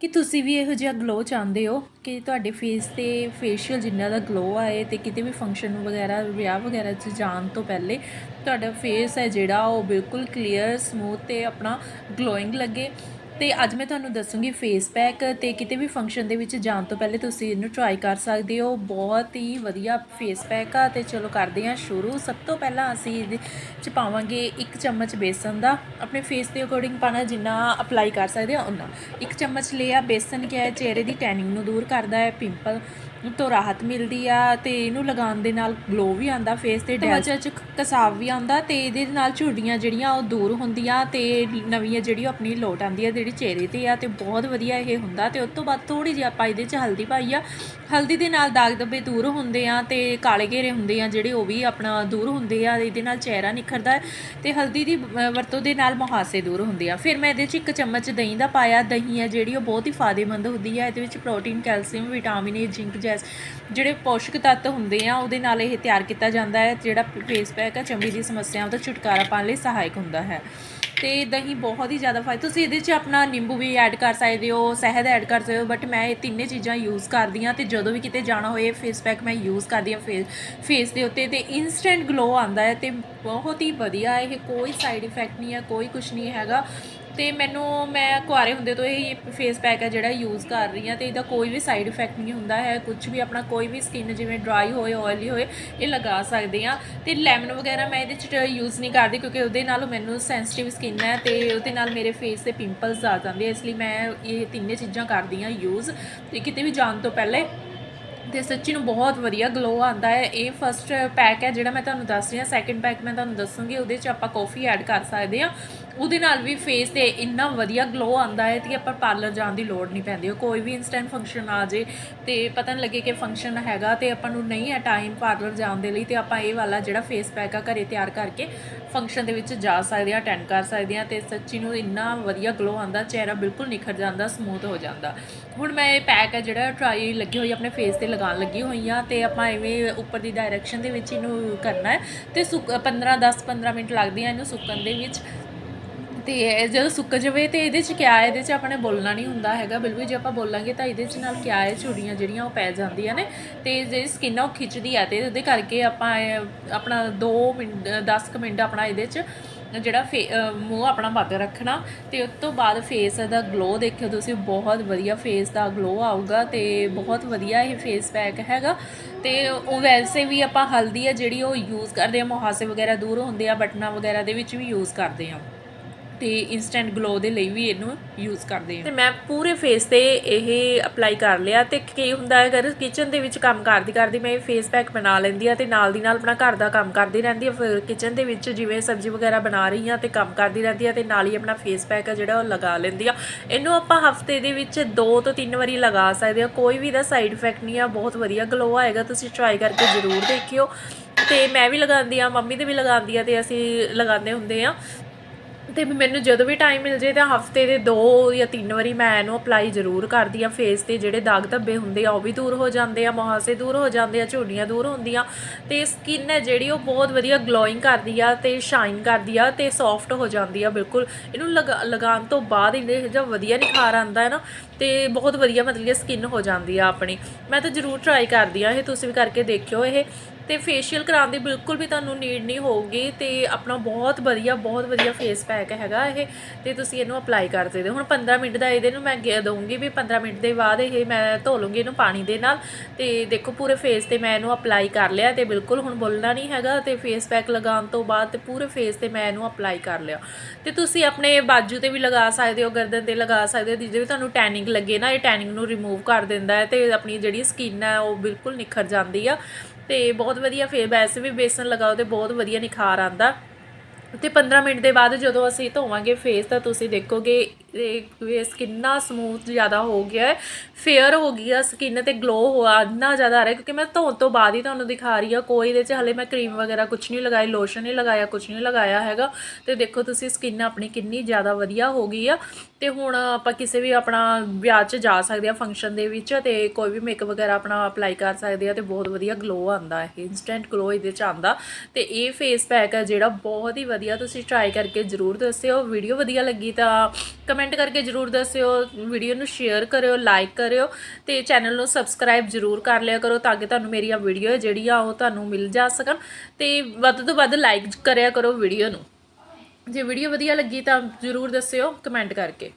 ਕਿ ਤੁਸੀਂ ਵੀ ਇਹੋ ਜਿਹਾ ਗਲੋ ਚਾਹੁੰਦੇ ਹੋ ਕਿ ਤੁਹਾਡੇ ਫੇਸ ਤੇ ਫੇਸ਼ੀਅਲ ਜਿੰਨਾ ਦਾ ਗਲੋ ਆਏ ਤੇ ਕਿਤੇ ਵੀ ਫੰਕਸ਼ਨ ਵਗੈਰਾ, ਵਿਆਹ ਵਗੈਰਾ 'ਚ ਜਾਣ ਤੋਂ ਪਹਿਲੇ ਤੁਹਾਡਾ ਫੇਸ ਹੈ ਜਿਹੜਾ ਉਹ ਬਿਲਕੁਲ ਕਲੀਅਰ ਸਮੂਥ ਤੇ ਆਪਣਾ ਗਲੋਇੰਗ ਲੱਗੇ। ਤੇ ਅੱਜ ਮੈਂ ਤੁਹਾਨੂੰ ਦੱਸੂੰਗੀ ਫੇਸ ਪੈਕ ਤੇ ਕਿਤੇ ਵੀ ਫੰਕਸ਼ਨ ਦੇ ਵਿੱਚ ਜਾਣ ਤੋਂ ਪਹਿਲੇ ਤੁਸੀਂ ਇਹਨੂੰ ਟਰਾਈ ਕਰ ਸਕਦੇ ਹੋ। ਬਹੁਤ ਹੀ ਵਧੀਆ ਫੇਸ ਪੈਕ ਆ ਤੇ ਚਲੋ ਕਰਦੇ ਹਾਂ ਸ਼ੁਰੂ। ਸਭ ਤੋਂ ਪਹਿਲਾਂ ਅਸੀਂ ਇਹਦੇ ਚ ਪਾਵਾਂਗੇ ਇੱਕ ਚਮਚ ਬੇਸਨ ਦਾ। ਆਪਣੇ ਫੇਸ ਦੇ ਅਕੋਰਡਿੰਗ ਪਾਣਾ ਜਿੰਨਾ ਅਪਲਾਈ ਕਰ ਸਕਦੇ ਹੋ ਉਹਨਾਂ ਇੱਕ ਚਮਚ ਲਿਆ ਬੇਸਨ ਕਿਹਾ ਚਿਹਰੇ ਦੀ ਟੈਨਿੰਗ ਨੂੰ ਦੂਰ ਕਰਦਾ ਹੈ ਪਿੰਪਲ ਤੋਂ ਰਾਹਤ ਮਿਲਦੀ ਆ ਤੇ ਇਹਨੂੰ ਲਗਾਉਣ ਦੇ ਨਾਲ ਗਲੋ ਵੀ ਆਂਦਾ ਫੇਸ ਤੇ ਡੈਲ ਚ ਕਸਾਵ ਵੀ ਆਂਦਾ ਤੇ ਇਹਦੇ ਨਾਲ ਝੁਰੜੀਆਂ ਜਿਹੜੀਆਂ ਉਹ ਦੂਰ ਹੁੰਦੀਆਂ ਤੇ ਨਵੀਆਂ ਜਿਹੜੀ ਉਹ ਆਪਣੀ ਲੋਟ ਆਂਦੀ ਆ ਜਿਹੜੀ ਚਿਹਰੇ ਤੇ ਆ ਤੇ ਬਹੁਤ ਵਧੀਆ ਇਹ ਹੁੰਦਾ ਤੇ ਉਸ ਤੋਂ ਬਾਅਦ ਥੋੜੀ ਜਿਹੀ ਆਪਾਂ ਇਹਦੇ ਚ ਹਲਦੀ ਪਾਈ ਆ। ਹਲਦੀ ਦੇ ਨਾਲ ਦਾਗ ਧੱਬੇ ਦੂਰ ਹੁੰਦੇ ਆ ਤੇ ਕਾਲੇ ਘੇਰੇ ਹੁੰਦੇ ਆ ਜਿਹੜੇ ਉਹ ਵੀ ਆਪਣਾ ਦੂਰ ਹੁੰਦੇ ਆ ਇਹਦੇ ਨਾਲ ਚਿਹਰਾ ਨਿਖਰਦਾ ਤੇ ਹਲਦੀ ਦੀ ਵਰਤੋਂ ਦੇ ਨਾਲ ਮੁਹਾਸੇ ਦੂਰ ਹੁੰਦੇ ਆ। ਫਿਰ ਮੈਂ ਇਹਦੇ ਚ ਇੱਕ ਚਮਚ ਦਹੀਂ ਦਾ ਪਾਇਆ। ਦਹੀਂ ਹੈ ਜਿਹੜੀ ਉਹ ਬਹੁਤ ਹੀ ਫਾਇਦੇਮੰਦ ਹੁੰਦੀ ਹੈ ਇਹਦੇ ਵਿੱਚ protein calcium vitamin A zinc ਜੈਸ ਜਿਹੜੇ ਪੋਸ਼ਕ ਤੱਤ ਹੁੰਦੇ ਆ, ਉਹਦੇ ਨਾਲ ਇਹ ਤਿਆਰ ਕੀਤਾ ਜਾਂਦਾ ਹੈ। ਜਿਹੜਾ ਫੇਸ ਪੈਕ ਹੈ ਚਮੜੀ ਦੀ ਸਮੱਸਿਆਵਾਂ ਤੋਂ ਛੁਟਕਾਰਾ ਪਾਉਣ ਲਈ ਸਹਾਇਕ ਹੁੰਦਾ ਹੈ। ਤੇ ਦਹੀਂ ਬਹੁਤ ਹੀ ਜ਼ਿਆਦਾ ਫਾਇਦਾ ਤੁਸੀਂ ਇਹਦੇ 'ਚ ਆਪਣਾ ਨਿੰਬੂ ਵੀ ਐਡ ਕਰ ਸਕਦੇ ਹੋ, ਸ਼ਹਿਦ ਐਡ ਕਰ ਸਕਦੇ ਹੋ ਬਟ ਮੈਂ ਇਹ ਤਿੰਨੇ ਚੀਜ਼ਾਂ ਯੂਜ਼ ਕਰਦੀ ਹਾਂ ਤੇ ਜਦੋਂ ਵੀ ਕਿਤੇ ਜਾਣਾ ਹੋਏ ਫੇਸ ਪੈਕ ਮੈਂ ਯੂਜ਼ ਕਰਦੀ ਹਾਂ ਫੇਸ ਫੇਸ ਦੇ ਉੱਤੇ ਤੇ ਇਨਸਟੈਂਟ ਗਲੋ ਆਉਂਦਾ ਹੈ ਤੇ ਬਹੁਤ ਹੀ ਵਧੀਆ ਇਹ, ਕੋਈ ਸਾਈਡ ਇਫੈਕਟ ਨਹੀਂ ਹੈ, ਕੋਈ ਕੁਝ ਨਹੀਂ ਹੈਗਾ। ਤੇ ਮੈਨੂੰ, ਮੈਂ ਕੁਆਰੇ ਹੁੰਦੇ ਤੋਂ ਇਹ ਫੇਸ ਪੈਕ ਹੈ ਜਿਹੜਾ ਯੂਜ਼ ਕਰ ਰਹੀ ਹਾਂ ਤੇ ਇਹਦਾ ਕੋਈ ਵੀ ਸਾਈਡ ਇਫੈਕਟ ਨਹੀਂ ਹੁੰਦਾ ਹੈ। ਕੁਝ ਵੀ ਆਪਣਾ ਕੋਈ ਵੀ ਸਕਿਨ ਜਿਵੇਂ ਡਰਾਈ ਹੋਏ ਆਇਲੀ ਹੋਏ, ਇਹ ਲਗਾ ਸਕਦੇ ਆ ਤੇ ਲੈਮਨ ਵਗੈਰਾ ਮੈਂ ਇਹਦੇ ਚ ਯੂਜ਼ ਨਹੀਂ ਕਰਦੀ ਕਿਉਂਕਿ ਉਹਦੇ ਨਾਲ ਮੈਨੂੰ ਸੈਂਸਿਟਿਵ ਸਕਿਨ ਹੈ ਤੇ ਉਹਦੇ ਨਾਲ ਮੇਰੇ ਫੇਸ ਤੇ ਪਿੰਪਲਸ ਆ ਜਾਂਦੇ ਇਸ ਲਈ ਮੈਂ ਇਹ ਤਿੰਨੇ ਚੀਜ਼ਾਂ ਕਰਦੀ ਆ ਯੂਜ਼ ਤੇ ਕਿਤੇ ਵੀ ਜਾਣ ਤੋਂ ਪਹਿਲੇ ਤੇ ਸੱਚੀ ਨੂੰ ਬਹੁਤ ਵਧੀਆ ਗਲੋ ਆਂਦਾ ਹੈ। ਇਹ ਫਰਸਟ ਪੈਕ ਹੈ ਜਿਹੜਾ ਮੈਂ ਤੁਹਾਨੂੰ ਦੱਸ ਰਹੀ ਹਾਂ। ਸੈਕੰਡ ਪੈਕ ਮੈਂ ਤੁਹਾਨੂੰ ਦੱਸੂਗੀ। ਉਹਦੇ 'ਚ ਆਪਾਂ ਕਾਫੀ ਐਡ ਕਰ ਸਕਦੇ ਆ ਉਹਦੇ ਨਾਲ ਵੀ ਫੇਸ ਤੇ ਇੰਨਾ ਵਧੀਆ ਗਲੋ ਆਉਂਦਾ ਹੈ ਕਿ ਆਪਾਂ ਪਾਰਲਰ ਜਾਣ ਦੀ ਲੋੜ ਨਹੀਂ ਪੈਂਦੀ। ਕੋਈ ਵੀ ਇਨਸਟੈਂਟ ਫੰਕਸ਼ਨ ਆ ਜੇ ਤੇ ਪਤਾ ਨਹੀਂ ਲੱਗੇ ਕਿ ਫੰਕਸ਼ਨ ਹੈਗਾ ਤੇ ਆਪਾਂ ਨੂੰ ਨਹੀਂ ਹੈ ਟਾਈਮ ਪਾਰਲਰ ਜਾਣ ਦੇ ਲਈ ਤੇ ਆਪਾਂ ਇਹ ਵਾਲਾ ਜਿਹੜਾ ਫੇਸ ਪੈਕ ਆ ਘਰੇ ਤਿਆਰ ਕਰਕੇ ਫੰਕਸ਼ਨ ਦੇ ਵਿੱਚ ਜਾ ਸਕਦੇ ਆ ਅਟੈਂਡ ਕਰ ਸਕਦੇ ਆ ਤੇ ਸੱਚੀ ਨੂੰ ਇੰਨਾ ਵਧੀਆ ਗਲੋ ਆਉਂਦਾ, ਚਿਹਰਾ ਬਿਲਕੁਲ ਨਿਖਰ ਜਾਂਦਾ ਸਮੂਥ ਹੋ ਜਾਂਦਾ। ਹੁਣ ਮੈਂ ਇਹ ਪੈਕ ਹੈ ਜਿਹੜਾ ਟਰਾਈ ਲੱਗੀ ਹੋਈ, ਆਪਣੇ ਫੇਸ ਤੇ ਲਗਾਉਣ ਲੱਗੀ ਹੋਈ ਆ ਤੇ ਆਪਾਂ ਐਵੇਂ ਉੱਪਰ ਦੀ ਡਾਇਰੈਕਸ਼ਨ ਦੇ ਵਿੱਚ ਇਹਨੂੰ ਕਰਨਾ ਹੈ ਤੇ ਸੁੱਕ 15 10 15 ਮਿੰਟ ਲੱਗਦੇ ਆ ਇਹਨੂੰ ਸੁੱਕਣ ਦੇ ਵਿੱਚ। ਤੇ ਇਹ ਜਦੋਂ ਸੁੱਕ ਜਾਵੇ ਤੇ ਇਹਦੇ ਚ ਕਿਆ ਹੈ? ਇਹਦੇ ਚ ਆਪਣੇ ਬੋਲਣਾ ਨਹੀਂ ਹੁੰਦਾ ਹੈਗਾ। ਬਿਲਕੁਲ ਜੇ ਆਪਾਂ ਬੋਲਾਂਗੇ ਤਾਂ ਇਹਦੇ ਚ ਨਾਲ ਕਿਆ ਹੈ? ਚੂੜੀਆਂ ਜਿਹੜੀਆਂ ਉਹ ਪੈ ਜਾਂਦੀਆਂ ਨੇ ਤੇ ਜਿਹੜੀ ਸਕਿਨ ਆ ਉਹ ਖਿੱਚਦੀ ਆ ਤੇ ਉਹਦੇ ਕਰਕੇ ਆਪਾਂ ਇਹ ਆਪਣਾ 2 ਮਿੰਟ 10 ਕੁ ਮਿੰਟ ਆਪਣਾ ਇਹਦੇ ਚ ਜਿਹੜਾ ਫੇ ਅ, ਮੂੰਹ ਆਪਣਾ ਬੰਦ ਰੱਖਣਾ ਤੇ ਉਸ ਤੋਂ ਬਾਅਦ ਫੇਸ ਦਾ ਗਲੋ ਦੇਖਿਓ ਤੁਸੀਂ ਬਹੁਤ ਵਧੀਆ ਫੇਸ ਦਾ ਗਲੋ ਆਊਗਾ ਤੇ ਬਹੁਤ ਵਧੀਆ ਇਹ ਫੇਸ ਪੈਕ ਹੈਗਾ। ਤੇ ਉਹ ਵੈਸੇ ਵੀ ਆਪਾਂ ਹਲਦੀ ਆ ਜਿਹੜੀ ਉਹ ਯੂਜ਼ ਕਰਦੇ ਆ ਮੁਹਾਸੇ ਵਗੈਰਾ ਦੂਰ ਹੁੰਦੇ ਆ ਬਟਨਾਂ ਵਗੈਰਾ ਦੇ ਵਿੱਚ ਵੀ ਯੂਜ਼ ਕਰਦੇ ਆ। ਤੇ ਇਨਸਟੈਂਟ ਗਲੋ ਦੇ ਲਈ ਵੀ ਇਹਨੂੰ ਯੂਜ਼ ਕਰਦੇ ਆ ਤੇ ਮੈਂ ਪੂਰੇ ਫੇਸ ਤੇ ਇਹ ਅਪਲਾਈ ਕਰ ਲਿਆ ਤੇ ਕੀ ਹੁੰਦਾ ਹੈ, ਅਗਰ ਕਿਚਨ ਦੇ ਵਿੱਚ ਕੰਮ ਕਰਦੀ ਕਰਦੀ ਮੈਂ ਇਹ ਫੇਸ ਪੈਕ ਬਣਾ ਲੈਂਦੀ ਆ ਤੇ ਨਾਲ ਦੀ ਨਾਲ ਆਪਣਾ ਘਰ ਦਾ ਕੰਮ ਕਰਦੀ ਰਹਿੰਦੀ ਆ ਫਿਰ ਕਿਚਨ ਦੇ ਵਿੱਚ ਜਿਵੇਂ ਸਬਜ਼ੀ ਵਗੈਰਾ ਬਣਾ ਰਹੀ ਆ ਤੇ ਕੰਮ ਕਰਦੀ ਰਹਿੰਦੀ ਆ ਤੇ ਨਾਲ ਹੀ ਆਪਣਾ ਫੇਸ ਪੈਕ ਆ ਜਿਹੜਾ ਉਹ ਲਗਾ ਲੈਂਦੀ ਆ ਇਹਨੂੰ ਆਪਾਂ ਹਫ਼ਤੇ ਦੇ ਵਿੱਚ ਦੋ ਤੋਂ ਤਿੰਨ ਵਾਰੀ ਲਗਾ ਸਕਦੇ ਆ ਕੋਈ ਵੀ ਦਾ ਸਾਈਡ ਇਫੈਕਟ ਨਹੀਂ ਆ, ਬਹੁਤ ਵਧੀਆ ਗਲੋ ਆਏਗਾ, ਤੁਸੀਂ ਟਰਾਈ ਕਰਕੇ ਜ਼ਰੂਰ ਦੇਖਿਓ। ਤੇ ਮੈਂ ਵੀ ਲਗਾਉਂਦੀ ਆ ਮੰਮੀ ਦੇ ਵੀ ਲਗਾਉਂਦੀ ਆ ਤੇ ਅਸੀਂ ਲਗਾਉਂਦੇ ਹੁੰਦੇ ਆ ਤੇ ਮੈਨੂੰ ਜਦੋਂ ਵੀ ਟਾਈਮ ਮਿਲ ਜੇ ਤਾਂ ਹਫ਼ਤੇ ਦੇ ਦੋ ਜਾਂ ਤਿੰਨ ਵਾਰੀ ਮੈਂ ਇਹਨੂੰ ਅਪਲਾਈ ਜ਼ਰੂਰ ਕਰਦੀ ਆ ਫੇਸ ਤੇ ਜਿਹੜੇ ਦਾਗ ਧੱਬੇ ਹੁੰਦੇ ਆ, ਉਹ ਵੀ ਦੂਰ ਹੋ ਜਾਂਦੇ ਆ, ਮੁਹਾਸੇ ਦੂਰ ਹੋ ਜਾਂਦੇ ਆ ਝੁਰੜੀਆਂ ਦੂਰ ਹੁੰਦੀਆਂ ਤੇ ਸਕਿਨ ਹੈ ਜਿਹੜੀ ਉਹ ਬਹੁਤ ਵਧੀਆ ਗਲੋਇੰਗ ਕਰਦੀ ਆ ਤੇ ਸ਼ਾਈਨ ਕਰਦੀ ਆ ਤੇ ਸੌਫਟ ਹੋ ਜਾਂਦੀ ਆ ਬਿਲਕੁਲ। ਇਹਨੂੰ ਲਗਾ- ਲਗਾਉਣ ਤੋਂ ਬਾਅਦ ਇਹਦੇ ਜਿਹੜਾ ਵਧੀਆ ਨਿਖਾਰ ਆਂਦਾ ਹੈ ਨਾ ਤੇ ਬਹੁਤ ਵਧੀਆ ਮਤਲਬ ਕਿ ਸਕਿਨ ਹੋ ਜਾਂਦੀ ਆ ਆਪਣੀ। ਮੈਂ ਤਾਂ ਜ਼ਰੂਰ ਟਰਾਈ ਕਰਦੀ ਆ ਇਹ ਤੁਸੀਂ ਵੀ ਕਰਕੇ ਦੇਖਿਓ ਇਹ। ਤੇ ਫੇਸ਼ੀਅਲ ਕਰਾਉਣ ਦੀ ਬਿਲਕੁਲ ਵੀ ਤੁਹਾਨੂੰ ਨੀਡ ਨਹੀਂ ਹੋਊਗੀ ਤੇ ਆਪਣਾ ਬਹੁਤ ਵਧੀਆ ਬਹੁਤ ਵਧੀਆ ਫੇਸ ਪੈਕ ਹੈਗਾ ਇਹ ਤੇ ਤੁਸੀਂ ਇਹਨੂੰ ਅਪਲਾਈ ਕਰ ਸਕਦੇ ਹੋ। ਹੁਣ 15 ਮਿੰਟ ਦਾ ਇਹਦੇ ਨੂੰ ਮੈਂ ਗੇ- ਦਊਂਗੀ ਵੀ 15 ਮਿੰਟ ਦੇ ਬਾਅਦ ਇਹ ਮੈਂ ਧੋ ਲੂੰਗੀ ਇਹਨੂੰ ਪਾਣੀ ਦੇ ਨਾਲ ਤੇ ਦੇਖੋ ਪੂਰੇ ਫੇਸ ਤੇ ਮੈਂ ਇਹਨੂੰ ਅਪਲਾਈ ਕਰ ਲਿਆ ਤੇ ਬਿਲਕੁਲ ਹੁਣ ਬੋਲਣਾ ਨਹੀਂ ਹੈਗਾ ਤੇ ਫੇਸ ਪੈਕ ਲਗਾਉਣ ਤੋਂ ਬਾਅਦ ਤੇ ਪੂਰੇ ਫੇਸ ਤੇ ਮੈਂ ਇਹਨੂੰ ਅਪਲਾਈ ਕਰ ਲਿਆ। ਤੇ ਤੁਸੀਂ ਆਪਣੇ ਬਾਜੂ ਤੇ ਵੀ ਲਗਾ ਸਕਦੇ ਹੋ, ਗਰਦਨ ਤੇ ਲਗਾ ਸਕਦੇ ਹੋ, ਜਿਹਦੇ ਵੀ ਤੁਹਾਨੂੰ ਟੈਨਿੰਗ ਲੱਗੇ ਨਾ, ਇਹ ਟੈਨਿੰਗ ਨੂੰ ਰਿਮੂਵ ਕਰ ਦਿੰਦਾ ਹੈ ਤੇ ਆਪਣੀ ਜਿਹੜੀ ਸਕਿਨ ਹੈ ਉਹ ਬਿਲਕੁਲ ਨਿਖਰ ਜਾਂਦੀ ਆ। ਤੇ ਬਹੁਤ ਵਧੀਆ ਫੇਸ ਵੈਸੇ ਵੀ ਬੇਸਨ ਲਗਾਓ ਤੇ ਬਹੁਤ ਵਧੀਆ ਨਿਖਾਰ ਆਂਦਾ। ਤੇ 15 ਮਿੰਟ ਦੇ ਬਾਅਦ ਜਦੋਂ ਅਸੀਂ ਧੋਵਾਂਗੇ ਫੇਸ ਤਾਂ ਤੁਸੀਂ ਦੇਖੋਗੇ ਇਹ ਕਿੰਨਾ ਸਮੂਥ ਜ਼ਿਆਦਾ ਹੋ ਗਿਆ ਹੈ। ਫੇਅਰ ਹੋ ਗਈ ਆ ਸਕਿਨ ਤੇ ਗਲੋ ਹੋਆ ਇੰਨਾ ਜ਼ਿਆਦਾ ਆ ਰਿਹਾ ਕਿਉਂਕਿ ਮੈਂ ਧੋਣ ਤੋਂ ਬਾਅਦ ਹੀ ਤੁਹਾਨੂੰ ਦਿਖਾ ਰਹੀ ਆ ਕੋਈ ਇਹਦੇ 'ਚ ਹਲੇ ਮੈਂ ਕਰੀਮ ਵਗੈਰਾ ਕੁਝ ਨਹੀਂ ਲਗਾਈ ਲੋਸ਼ਨ ਨਹੀਂ ਲਗਾਇਆ ਕੁਝ ਨਹੀਂ ਲਗਾਇਆ ਹੈਗਾ। ਤੇ ਦੇਖੋ ਤੁਸੀਂ ਸਕਿਨ ਆਪਣੀ ਕਿੰਨੀ ਜ਼ਿਆਦਾ ਵਧੀਆ ਹੋ ਗਈ ਆ। ਤੇ ਹੁਣ ਆਪਾਂ ਕਿਸੇ ਵੀ ਆਪਣਾ ਵਿਆਹ 'ਚ ਜਾ ਸਕਦੇ ਆ ਫੰਕਸ਼ਨ ਦੇ ਵਿੱਚ, ਤੇ ਕੋਈ ਵੀ ਮੇਕਅਪ ਵਗੈਰਾ ਆਪਣਾ ਅਪਲਾਈ ਕਰ ਸਕਦੇ ਆ, ਤੇ ਬਹੁਤ ਵਧੀਆ ਗਲੋ ਆਂਦਾ ਹੈ ਇਨਸਟੈਂਟ ਗਲੋ ਇਹਦੇ 'ਚ ਆਂਦਾ ਤੇ ਇਹ ਫੇਸ ਪੈਕ ਹੈ ਜਿਹੜਾ ਬਹੁਤ ਹੀ ਵਧੀਆ ਤੁਸੀਂ ਟਰਾਈ ਕਰਕੇ ਜ਼ਰੂਰ ਦੱਸਿਓ। ਵੀਡੀਓ ਵਧੀਆ ਲੱਗੀ ਤਾਂ ਕਮੈਂਟ ਕਰਕੇ ਜਰੂਰ ਦੱਸਿਓ ਵੀਡੀਓ ਨੂੰ ਸ਼ੇਅਰ ਕਰਿਓ ਲਾਈਕ ਕਰਿਓ ਤੇ ਚੈਨਲ ਨੂੰ ਸਬਸਕ੍ਰਾਈਬ ਜਰੂਰ ਕਰ ਲਿਆ ਕਰੋ ਤਾਂ ਕਿ ਤੁਹਾਨੂੰ ਮੇਰੀਆਂ ਵੀਡੀਓ ਜਿਹੜੀਆਂ ਉਹ ਤੁਹਾਨੂੰ ਮਿਲ ਜਾ ਸਕਣ ਤੇ ਵੱਧ ਤੋਂ ਵੱਧ ਲਾਈਕ ਕਰਿਆ ਕਰੋ ਵੀਡੀਓ ਨੂੰ। ਜੇ ਵੀਡੀਓ ਵਧੀਆ ਲੱਗੀ ਤਾਂ ਜਰੂਰ ਦੱਸਿਓ ਕਮੈਂਟ ਕਰਕੇ।